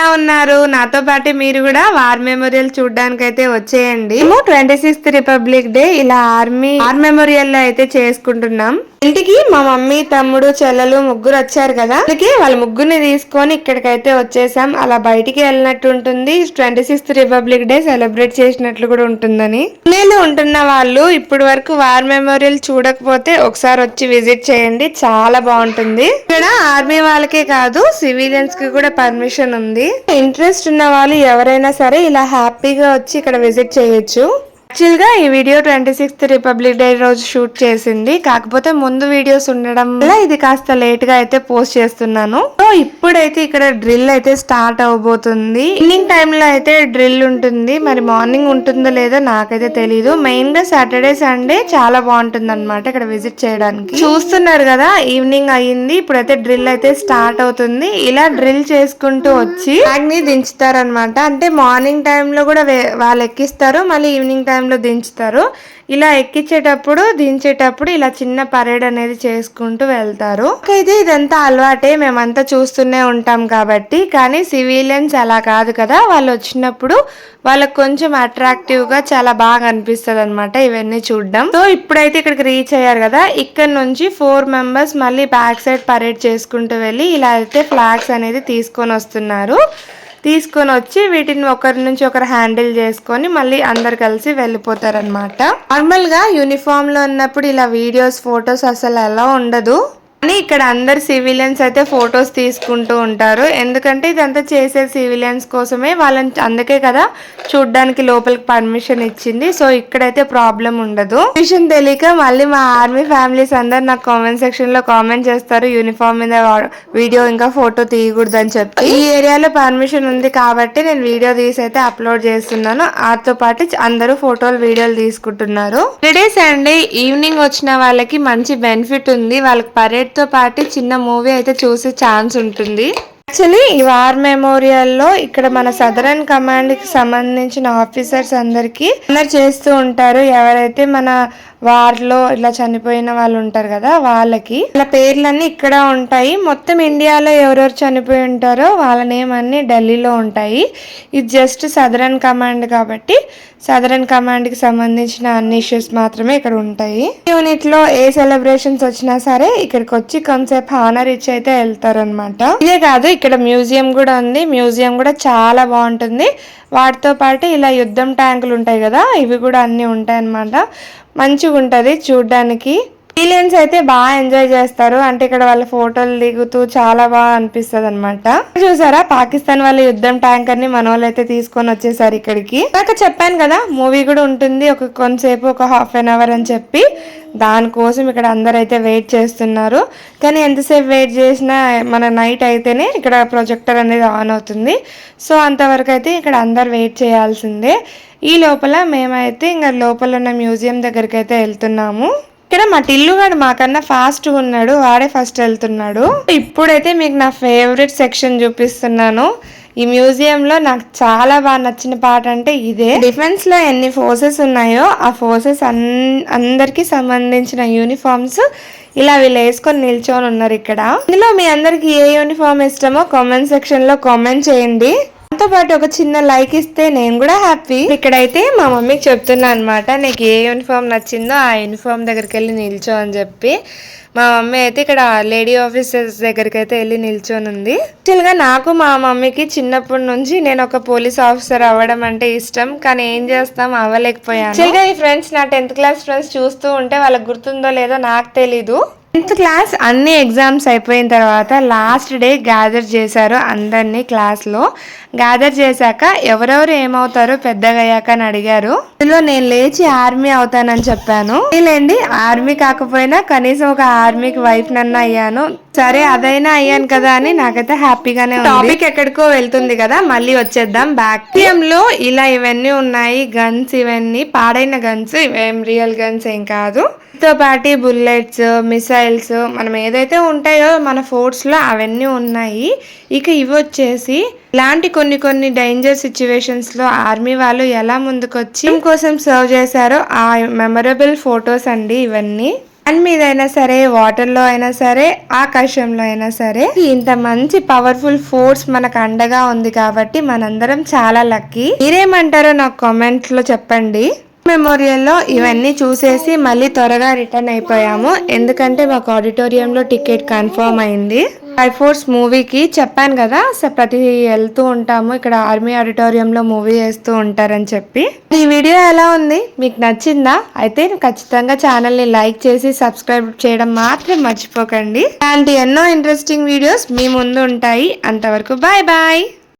ఎలా ఉన్నారు? నాతో పాటు మీరు కూడా వార్ మెమోరియల్ చూడడానికి అయితే వచ్చేయండి. ట్వంటీ సిక్స్త్ రిపబ్లిక్ డే ఇలా ఆర్మీ వార్ మెమోరియల్లో అయితే చేసుకుంటున్నాం. ఇంటికి మా మమ్మీ తమ్ముడు చెల్లెలు ముగ్గురు వచ్చారు కదా. అందుకే వాళ్ళ ముగ్గురిని తీసుకొని ఇక్కడికైతే వచ్చేసాం. అలా బయటికి వెళ్ళినట్టు ఉంటుంది. Twenty sixth republic day celebrate చేసినట్లు కూడా ఉంటుందని. నేను ఉంటున్న వాళ్ళు ఇప్పటి వరకు వార్ మెమోరియల్ చూడకపోతే ఒకసారి వచ్చి విజిట్ చేయండి. చాలా బాగుంటుంది. ఇక్కడ ఆర్మీ వాళ్ళకే కాదు సివిలియన్స్కి కూడా పర్మిషన్ ఉంది. ఇంట్రెస్ట్ ఉన్న వాళ్ళు ఎవరైనా సరే ఇలా హ్యాపీగా వచ్చి ఇక్కడ విజిట్ చేయొచ్చు. యాక్చువల్గా ఈ video twenty sixth republic day రోజు షూట్ చేసింది. కాకపోతే ముందు వీడియోస్ ఉండడం వల్ల ఇది కాస్త లేట్గా అయితే పోస్ట్ చేస్తున్నాను. సో ఇప్పుడైతే ఇక్కడ డ్రిల్ అయితే స్టార్ట్ అవబోతుంది. ఈవినింగ్ టైమ్లో అయితే డ్రిల్ ఉంటుంది. మరి మార్నింగ్ ఉంటుందో లేదో నాకైతే తెలియదు మెయిన్గా సాటర్డే సండే చాలా బాగుంటుంది అనమాట ఇక్కడ విజిట్ చేయడానికి. చూస్తున్నారు కదా ఈవినింగ్ అయ్యింది. ఇప్పుడైతే డ్రిల్ అయితే స్టార్ట్ అవుతుంది. ఇలా డ్రిల్ చేసుకుంటూ వచ్చి ఫ్లాగ్ని దించుతారనమాట అంటే మార్నింగ్ టైంలో కూడా వాళ్ళు ఎక్కిస్తారు. మళ్ళీ ఈవినింగ్ టైంలో దించుతారు. ఇలా ఎక్కించేటప్పుడు దించేటప్పుడు ఇలా చిన్న పరేడ్ అనేది చేసుకుంటూ వెళ్తారు. అయితే ఇదంతా అలవాటే. మేమంతా చూస్తూనే ఉంటాం కాబట్టి. కానీ సివిలియన్స్ అలా కాదు కదా. వాళ్ళు వచ్చినప్పుడు వాళ్ళకి కొంచెం అట్రాక్టివ్గా చాలా బాగా అనిపిస్తుంది అనమాట ఇవన్నీ చూడడం. సో ఇప్పుడైతే ఇక్కడికి రీచ్ అయ్యారు కదా. ఇక్కడ నుంచి ఫోర్ మెంబర్స్ మళ్ళీ బ్యాక్ సైడ్ పరేడ్ చేసుకుంటూ వెళ్ళి ఇలా అయితే ఫ్లాగ్స్ అనేది తీసుకొని వస్తున్నారు. తీసుకొని వచ్చి వీటిని ఒకరి నుంచి ఒకరు హ్యాండిల్ చేసుకొని మళ్ళీ అందరు కలిసి వెళ్ళిపోతారనమాట నార్మల్గా యూనిఫామ్లో ఉన్నప్పుడు ఇలా వీడియోస్ ఫొటోస్ అసలు ఎలా ఉండదు. కానీ ఇక్కడ అందరు సివిలియన్స్ అయితే ఫొటోస్ తీసుకుంటూ ఉంటారు. ఎందుకంటే ఇదంతా చేసే సివిలియన్స్ కోసమే వాళ్ళని అందుకే కదా చూడ్డానికి లోపలికి పర్మిషన్ ఇచ్చింది. సో ఇక్కడైతే ప్రాబ్లం ఉండదు. విషయం తెలియక మళ్ళీ మా ఆర్మీ ఫ్యామిలీస్ అందరు నాకు కామెంట్ సెక్షన్లో కామెంట్ చేస్తారు. యూనిఫామ్ మీద వీడియో ఇంకా ఫోటో తీయకూడదని చెప్పి. ఈ ఏరియాలో పర్మిషన్ ఉంది కాబట్టి నేను వీడియో తీసి అయితే అప్లోడ్ చేస్తున్నాను. వాటితో పాటు అందరూ ఫోటోలు వీడియోలు తీసుకుంటున్నారు. టుడే సండే ఈవినింగ్ వచ్చిన వాళ్ళకి మంచి బెనిఫిట్ ఉంది. వాళ్ళకి పరేడ్ తో పాటు చిన్న మూవీ అయితే చూసే ఛాన్స్ ఉంటుంది. యాక్చువల్లీ ఈ వార్ మెమోరియల్లో ఇక్కడ మన సదరన్ కమాండ్కి సంబంధించిన ఆఫీసర్స్ అందరికి అందరు చేస్తూ ఉంటారు. ఎవరైతే మన వారిలో ఇలా చనిపోయిన వాళ్ళు ఉంటారు కదా వాళ్ళకి. వాళ్ళ పేర్లన్నీ ఇక్కడ ఉంటాయి. మొత్తం ఇండియాలో ఎవరెవరు చనిపోయి ఉంటారో వాళ్ళ నేమ్ అన్ని ఢిల్లీలో ఉంటాయి. ఇది జస్ట్ సదరన్ కమాండ్ కాబట్టి సదరన్ కమాండ్కి సంబంధించిన అన్ని ఇష్యూస్ మాత్రమే ఇక్కడ ఉంటాయి. యూనిట్లో ఏ సెలబ్రేషన్స్ వచ్చినా సరే ఇక్కడికి వచ్చి కొంతసేపు హానర్ ఇచ్చి అయితే వెళ్తారనమాట ఇదే కాదు ఇక్కడ మ్యూజియం కూడా ఉంది. మ్యూజియం కూడా చాలా బాగుంటుంది. వాటితో పాటు ఇలా యుద్ధం ట్యాంకులు ఉంటాయి కదా ఇవి కూడా అన్నీ ఉంటాయి అన్నమాట మంచిగా ఉంటుంది చూడ్డానికి. సివిలియన్స్ అయితే బాగా ఎంజాయ్ చేస్తారు. అంటే ఇక్కడ వాళ్ళ ఫోటోలు దిగుతూ చాలా బాగా అనిపిస్తుంది అనమాట చూసారా? పాకిస్తాన్ వాళ్ళ యుద్ధం ట్యాంకర్ని మన వాళ్ళు అయితే తీసుకొని వచ్చేసారు ఇక్కడికి. నాకు చెప్పాను కదా మూవీ కూడా ఉంటుంది. ఒక కొంతసేపు ఒక హాఫ్ అన్ అవర్ అని చెప్పి. దానికోసం ఇక్కడ అందరు అయితే వెయిట్ చేస్తున్నారు. కానీ ఎంతసేపు వెయిట్ చేసినా మన నైట్ అయితేనే ఇక్కడ ప్రొజెక్టర్ అనేది ఆన్ అవుతుంది. సో అంతవరకు అయితే ఇక్కడ అందరు వెయిట్ చేయాల్సిందే. ఈ లోపల మేమైతే ఇంకా లోపల ఉన్న మ్యూజియం దగ్గరికి అయితే వెళ్తున్నాము. ఇక్కడ మా టిల్లుగాడు మాకన్నా ఫాస్ట్ ఉన్నాడు వాడే ఫస్ట్ వెళ్తున్నాడు. ఇప్పుడైతే మీకు నా ఫేవరెట్ సెక్షన్ చూపిస్తున్నాను. ఈ మ్యూజియంలో నాకు చాలా బాగా నచ్చిన పాట అంటే ఇదే. డిఫెన్స్లో ఎన్ని ఫోర్సెస్ ఉన్నాయో ఆ ఫోర్సెస్ అన్ అందరికి సంబంధించిన యూనిఫామ్స్ ఇలా వీళ్ళు వేసుకొని నిల్చొని ఉన్నారు ఇక్కడ. ఇందులో మీ అందరికి ఏ యూనిఫామ్ ఇష్టమో కామెంట్ సెక్షన్లో కామెంట్ చేయండి. నాతో పాటు ఒక చిన్న లైక్ ఇస్తే నేను కూడా హ్యాపీ. ఇక్కడైతే మా మమ్మీకి చెప్తున్నా అనమాట నీకు ఏ యూనిఫామ్ నచ్చిందో ఆ యూనిఫామ్ దగ్గరికి వెళ్ళి నిల్చో అని చెప్పి. మా మమ్మీ అయితే ఇక్కడ లేడీ ఆఫీసర్స్ దగ్గరికి అయితే వెళ్ళి నిల్చొని ఉంది యాక్చువల్గా నాకు మా మమ్మీకి చిన్నప్పటి నుంచి నేను ఒక పోలీస్ ఆఫీసర్ అవ్వడం అంటే ఇష్టం కానీ ఏం చేస్తాం అవ్వలేకపోయాను. యాక్చువల్గా ఈ ఫ్రెండ్స్ నా టెన్త్ క్లాస్ ఫ్రెండ్స్ చూస్తూ ఉంటే వాళ్ళకి గుర్తుందో లేదో నాకు తెలీదు. టెన్త్ క్లాస్ అన్ని ఎగ్జామ్స్ అయిపోయిన తర్వాత లాస్ట్ డే గ్యాదర్ చేశారు అందరినీ క్లాస్లో. గ్యాదర్ చేశాక ఎవరెవరు ఏమవుతారో పెద్దగయ్యాక అని అడిగారు. ఇందులో నేను లేచి ఆర్మీ అవుతానని చెప్పాను. లేండి ఆర్మీ కాకపోయినా కనీసం ఒక ఆర్మీకి వైఫ్ నన్న అయ్యాను. సరే అదైనా అయ్యాను కదా అని నాకైతే హ్యాపీగానే ఉంది. టాపిక్ ఎక్కడికో వెళ్తుంది కదా మళ్ళీ వచ్చేద్దాం బ్యాక్. లో ఇలా ఇవన్నీ ఉన్నాయి గన్స్ ఇవన్నీ పాడైన గన్స్ ఇవేం రియల్ గన్స్ ఏం కాదు. తో పాటు బుల్లెట్స్ మిసైల్స్ మనం ఏదైతే ఉంటాయో మన ఫోర్స్లో అవన్నీ ఉన్నాయి. ఇక ఇవి వచ్చేసి ఇలాంటి కొన్ని కొన్ని డేంజర్ సిచ్యువేషన్స్లో ఆర్మీ వాళ్ళు ఎలా ముందుకొచ్చి కోసం సర్వ్ చేశారో ఆ మెమరబుల్ ఫొటోస్ అండి ఇవన్నీ. దాని మీద అయినా సరే వాటర్లో అయినా సరే ఆకాశంలో అయినా సరే ఇంత మంచి పవర్ఫుల్ ఫోర్స్ మనకు అండగా ఉంది కాబట్టి మనందరం చాలా లక్కీ మీరేమంటారో నాకు కామెంట్లో చెప్పండి. మెమోరియల్లో ఇవన్నీ చూసేసి మళ్ళీ త్వరగా రిటర్న్ అయిపోయాము. ఎందుకంటే మాకు ఆడిటోరియంలో టికెట్ కన్ఫర్మ్ అయింది. ఫైవ్ ఫోర్స్ మూవీకి చెప్పాను కదా సో ప్రతి వెళ్తూ ఉంటాము. ఇక్కడ ఆర్మీ ఆడిటోరియంలో మూవీ వేస్తూ ఉంటారని చెప్పి. ఈ వీడియో ఎలా ఉంది? మీకు నచ్చిందా? అయితే ఖచ్చితంగా ఛానల్ని లైక్ చేసి సబ్స్క్రైబ్ చేయడం మాత్రం మర్చిపోకండి. ఇలాంటి ఎన్నో ఇంట్రెస్టింగ్ వీడియోస్ మీ ముందు ఉంటాయి. అంతవరకు బాయ్ బాయ్.